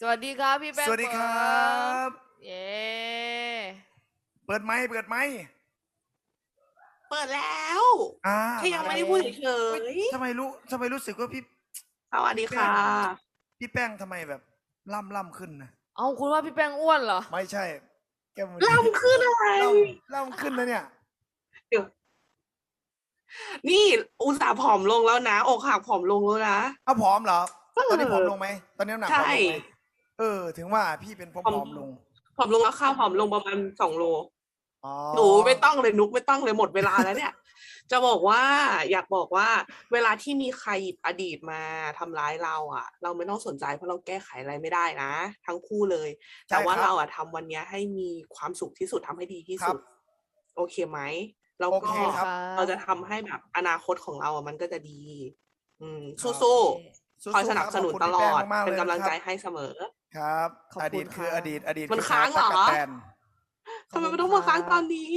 สวัสดีครับพี่แป้งสวัสดีครับ เย้เปิดไมค์เปิดไมค์เปิดแล้วอ่าแค่ยังไม่ได้พูดเฉยทำไมรู้ทำไมรู้สึกว่าพี่ ๆสวัสดีค่ะ พี่แป้งทำไมแบบล่ำล่ำขึ้นนะเอาคุณว่าพี่แป้งอ้วนเหรอ ไม่ใช่ แก้มล่ำขึ้นอะไร ล่ำล่ำขึ้นนะเนี่ยนี่อุตส่าห์ผอมลงแล้วนะ อกหักผอมลงแล้วนะ เอาผอมเหรอเออตอนนี้ผอมลงไหมตอนนี้น้ำหนักผอมลงไหมใช่ เออ ถึงว่าพี่เป็นผอผอมมๆลงผอมลงแล้วข้าวผอมลงประมาณสองโล อ๋อหนูไม่ต้องเลยนุกไม่ต้องเลยหมดเวลาแล้วเนี่ย จะบอกว่าอยากบอกว่า เวลาที่มีใครหยิบอดีตมาทำร้ายเราอะ เราไม่ต้องสนใจเพราะเราแก้ไขอะไรไม่ได้นะ ทั้งคู่เลย แต่ว่าเราอะทำวันเนี้ยให้มีความสุขที่สุดทำให้ดีที่ครัสุบดโอเคไหมแล้วโอก็ เคครับ เราจะทำให้แบบอนาคตของเราอะมันก็จะดี อืมครับสู้สู้ๆคอยสนับสนุนขอบตคุณลพี่อแป้ดมากๆเป็นลยกำลังใจนะครับให้เสมอ ครับ ขอบคุณอดีตคือครับอดีต อดีตมันอค้างเหรอตั๊กแตนทำไมมันต้องมาค้างตอนนี้